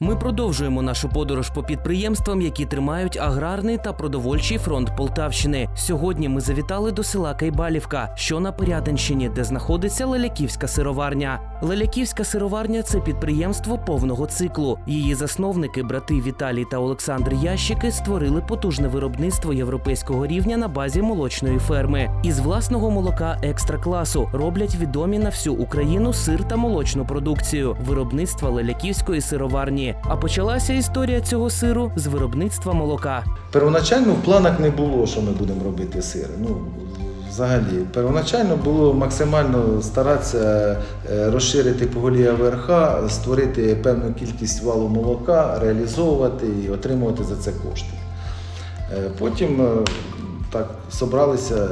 Ми продовжуємо нашу подорож по підприємствам, які тримають аграрний та продовольчий фронт Полтавщини. Сьогодні ми завітали до села Кайбалівка, що на Пирятинщині, де знаходиться Леляківська сироварня. Леляківська сироварня це підприємство повного циклу. Її засновники, брати Віталій та Олександр Ящики, створили потужне виробництво європейського рівня на базі молочної ферми. Із власного молока екстра класу роблять відомі на всю Україну сир та молочну продукцію виробництва Леляківської сироварні. А почалася історія цього сиру з виробництва молока. Первоначально в планах не було, що ми будемо робити сир. Ну, взагалі, первоначально було максимально старатися е, розширити поголів'я верха, створити певну кількість валу молока, реалізовувати і отримувати за це кошти. Е, Потім е, так зібралися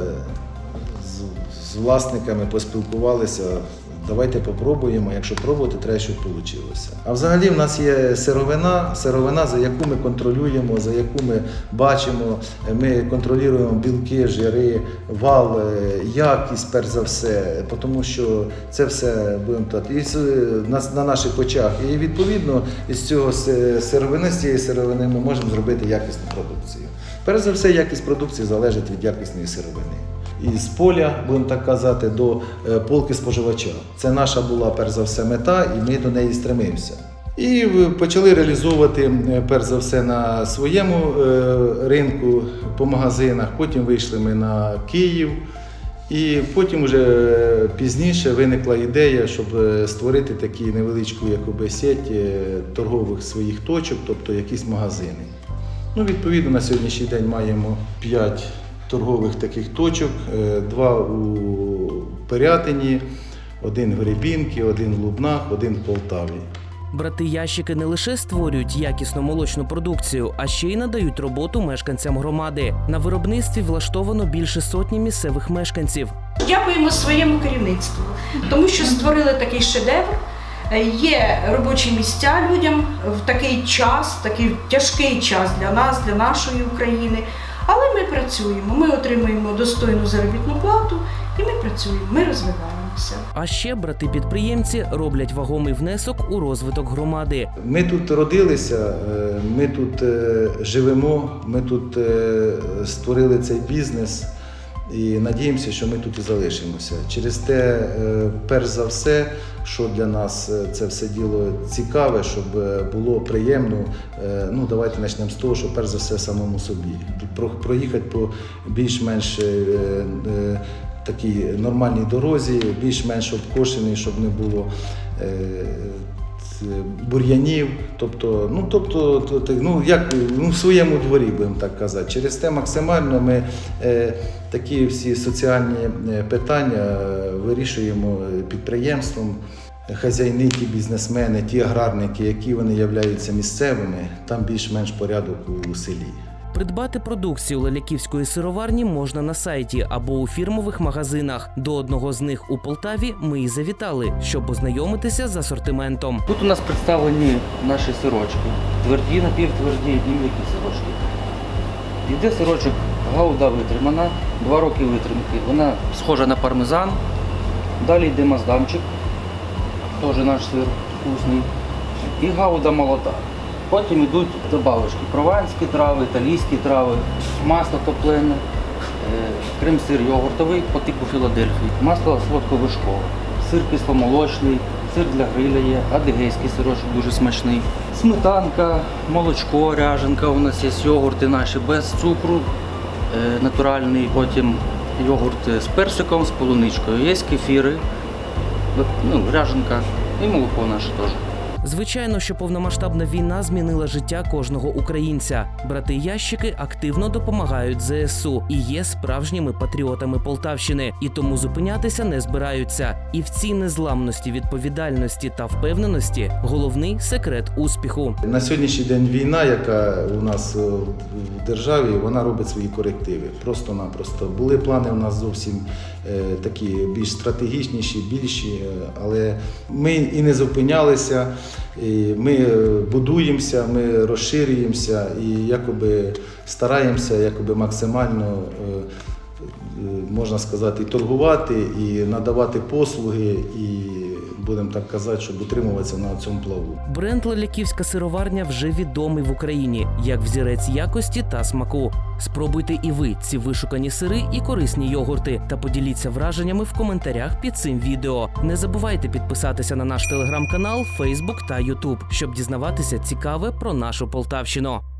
з, з власниками, поспілкувалися. Давайте попробуємо. Якщо пробувати, треба, щоб вийшло. А взагалі в нас є сировина, сировина, за яку ми контролюємо, за яку ми бачимо. Ми контролюємо білки, жири, вал, е, якість, перш за все, тому що це все будемо так, і на, на наших очах. І відповідно із цього сировини, з цієї сировини ми можемо зробити якісну продукцію. Перш за все, якість продукції залежить від якісної сировини із поля, будемо так казати, до е, полки споживача. Це наша була перш за все мета, і ми до неї стремимося. І почали реалізовувати е, перш за все на своєму е, ринку по магазинах. Потім вийшли ми на Київ. І потім вже пізніше виникла ідея, щоб створити такі невеличку якоби, сеть торгових своїх точок, тобто якісь магазини. Ну, відповідно, на сьогоднішній день маємо 5 торгових таких точок, е, два у Пирятині, один в Гребінки, один в Лубнах, один в Полтаві. Брати ящики не лише створюють якісну молочну продукцію, а ще й надають роботу мешканцям громади. На виробництві влаштовано більше сотні місцевих мешканців. Дякуємо своєму керівництву, тому що створили такий шедевр. Е, Є робочі місця людям в такий час, такий тяжкий час для нас, для нашої України. Ми працюємо, ми отримуємо достойну заробітну плату і ми працюємо, ми розвиваємося. А ще брати-підприємці роблять вагомий внесок у розвиток громади. Ми тут родилися, е, ми тут е, живемо, ми тут е, створили цей бізнес і надіємося, що ми тут і залишимося. Через те, е, перш за все, що для нас е, це все діло цікаве, щоб е, було приємно. Ну, давайте почнемо з того, що перш за все самому собі. Про- Проїхати по більш-менш такій нормальній дорозі, більш-менш обкошений, щоб не було. Е, бур'янів, тобто, ну, тобто, то- то- ну, як ну, в своєму дворі, будемо так казати. Через те максимально ми е, такі всі соціальні е, питання е, вирішуємо підприємством. Хазяйники, бізнесмени, ті аграрники, які вони являються місцевими, там більш-менш порядок у селі. Придбати продукцію леляківської сироварні можна на сайті або у фірмових магазинах. До одного з них у Полтаві ми і завітали, щоб ознайомитися з асортиментом. Тут у нас представлені наші сирочки. Тверді, напівтверді і м'які сирочки. Йде сирочок гауда витримана, два роки витримки. Вона схожа на пармезан. Далі йде маздамчик, теж наш сир вкусний. І гауда молода. Потім йдуть добавочки прованські трави, італійські трави, масло топлене, е, крем-сир йогуртовий по типу Філадельфії, масло сладковишкове, сир кисломолочний, сир для гриля є, адигейський сирочок дуже смачний. Сметанка, молочко, ряженка, у нас є йогурти наші без цукру, е, натуральний, потім йогурт з персиком, з полуничкою. Є кефіри, ну, ряженка і молоко наше теж. Звичайно, що повномасштабна війна змінила життя кожного українця. Брати ящики активно допомагають ЗСУ і є справжніми патріотами Полтавщини, і тому зупинятися не збираються. І в цій незламності, відповідальності та впевненості головний секрет успіху. На сьогоднішній день війна, яка у нас е, в державі, вона робить свої корективи. Просто-напросто. Були плани у нас зовсім е, такі більш стратегічніші, більші, е, але ми і не зупинялися. І ми е, будуємося, ми розширюємося і якоби стараємося якоби максимально. е, е, Можна сказати, торгувати, і надавати послуги, і будемо так казати, щоб утримуватися на цьому плаву. Бренд Леляківська сироварня вже відомий в Україні як взірець якості та смаку. Спробуйте і ви ці вишукані сири і корисні йогурти та поділіться враженнями в коментарях під цим відео. Не забувайте підписатися на наш телеграм-канал, Фейсбук та Ютуб, щоб дізнаватися цікаве про нашу Полтавщину.